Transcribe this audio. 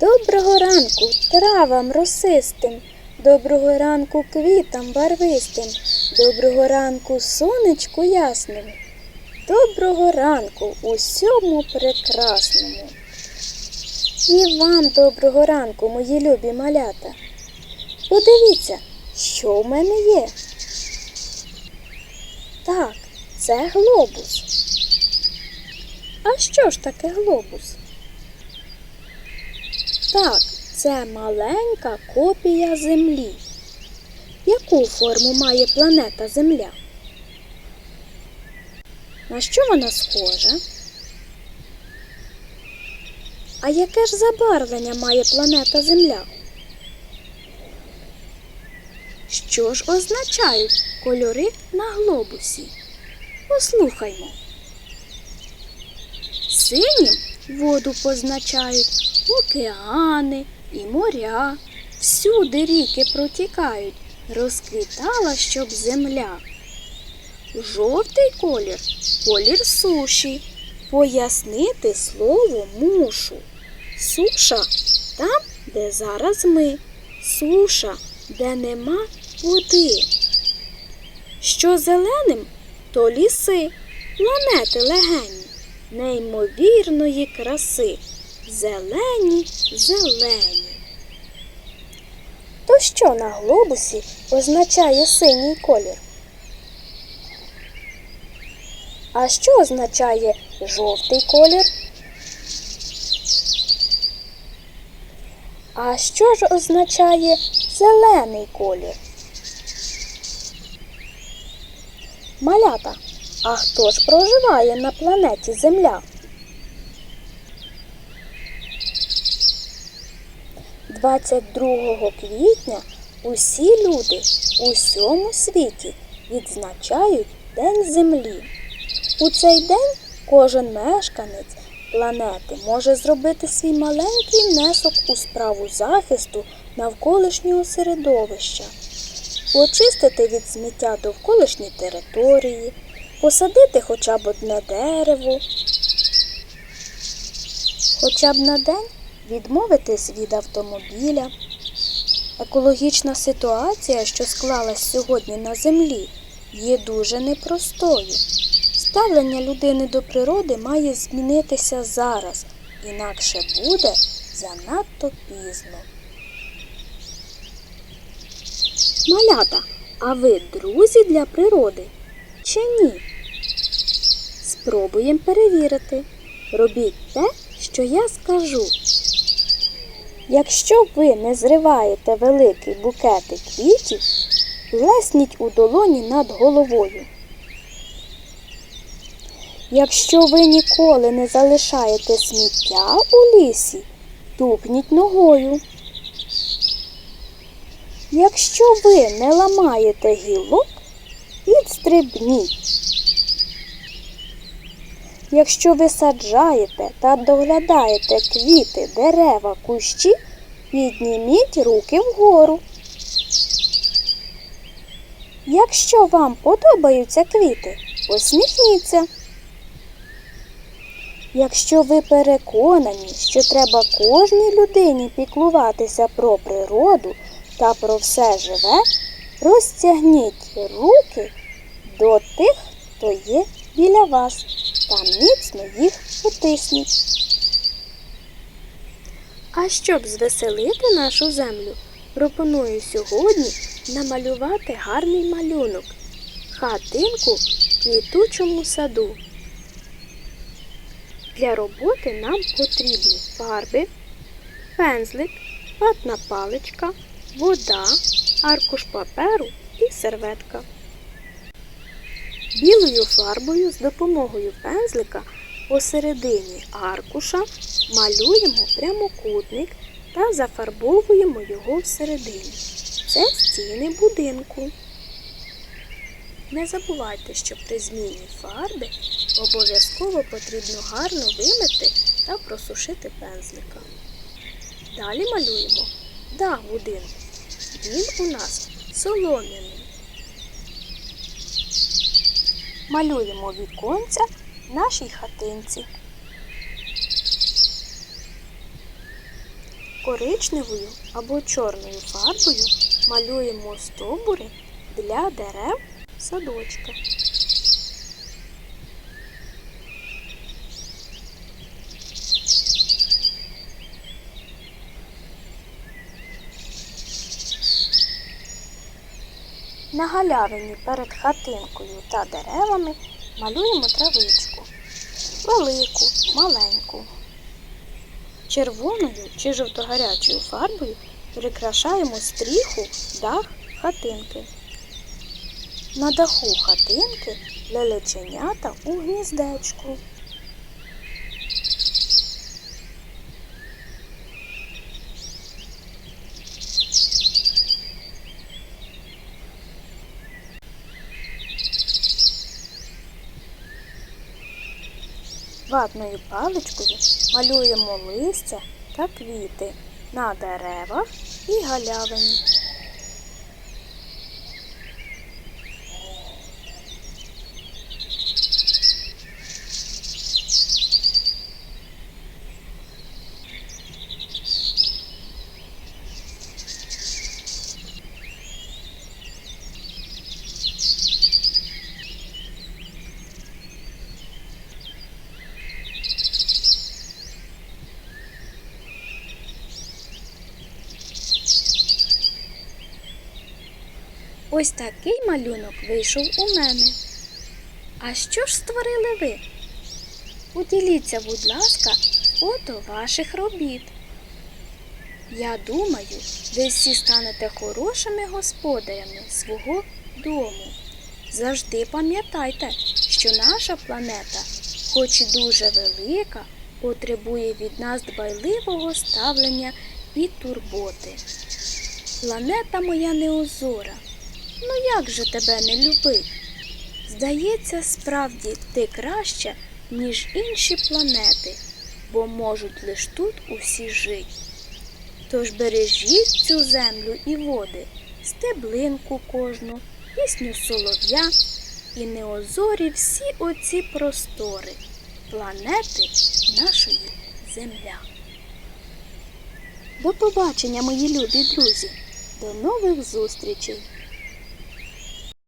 Доброго ранку травам росистим, доброго ранку квітам барвистим, доброго ранку сонечку ясному, доброго ранку усьому прекрасному. І вам доброго ранку, мої любі малята. Подивіться, що в мене є. Так, це глобус. А що ж таке глобус? Так, це маленька копія Землі. Яку форму має планета Земля? На що вона схожа? А яке ж забарвлення має планета Земля? Що ж означають кольори на глобусі? Послухаймо. Синім воду позначають океани і моря. Всюди ріки протікають, розквітала, щоб земля. Жовтий колір колір суші. Пояснити слово мушу. Суша там, де зараз ми. Суша, де нема води. Що зеленим, то ліси, планети легені, неймовірної краси. Зелені, зелені. То що на глобусі означає синій колір? А що означає жовтий колір? А що ж означає зелений колір? Малята, а хто ж проживає на планеті Земля? 22 квітня усі люди у всьому світі відзначають День Землі. У цей день кожен мешканець планети може зробити свій маленький внесок у справу захисту навколишнього середовища, очистити від сміття довколишні території, посадити хоча б одне дерево, хоча б на день відмовитись від автомобіля. Екологічна ситуація, що склалась сьогодні на землі, є дуже непростою. Ставлення людини до природи має змінитися зараз, інакше буде занадто пізно. Малята, а ви друзі для природи чи ні? Спробуємо перевірити. Робіть те, що я скажу. Якщо ви не зриваєте великий букети квітів, плесніть у долоні над головою. Якщо ви ніколи не залишаєте сміття у лісі, тупніть ногою. Якщо ви не ламаєте гілок, підстрибніть. Якщо ви саджаєте та доглядаєте квіти, дерева, кущі, підніміть руки вгору. Якщо вам подобаються квіти, посміхніться. Якщо ви переконані, що треба кожній людині піклуватися про природу та про все живе, розтягніть руки до тих, хто є біля вас, та міцно їх потисніть. А щоб звеселити нашу землю, пропоную сьогодні намалювати гарний малюнок хатинку в квітучому саду. Для роботи нам потрібні фарби, пензлик, ватна паличка, вода, аркуш паперу і серветка. Білою фарбою з допомогою пензлика посередині аркуша малюємо прямокутник та зафарбовуємо його всередині. Це стіни будинку. Не забувайте, що при зміні фарби обов'язково потрібно гарно вимити та просушити пензлика. Далі малюємо дах будинку. Він у нас солом'яний. Малюємо віконця нашій хатинці. Коричневою або чорною фарбою малюємо стовбури для дерев садочка. На галявині перед хатинкою та деревами малюємо травичку. Велику, маленьку. Червоною чи жовтогарячою фарбою прикрашаємо стріху, дах хатинки. На даху хатинки лелеченята у гніздечку. Ватною паличкою малюємо листя та квіти на деревах і галявині. Ось такий малюнок вийшов у мене. А що ж створили ви? Поділіться, будь ласка, фото ваших робіт. Я думаю, ви всі станете хорошими господарями свого дому. Завжди пам'ятайте, що наша планета, хоч і дуже велика, потребує від нас дбайливого ставлення і турботи. Планета моя неозора. Ну як же тебе не любить? Здається, справді ти краща, ніж інші планети, бо можуть лиш тут усі жити. Тож бережіть цю землю і води, стеблинку кожну, пісню солов'я і неозорі всі оці простори, планети нашої Земля. До побачення, мої любі друзі! До нових зустрічей!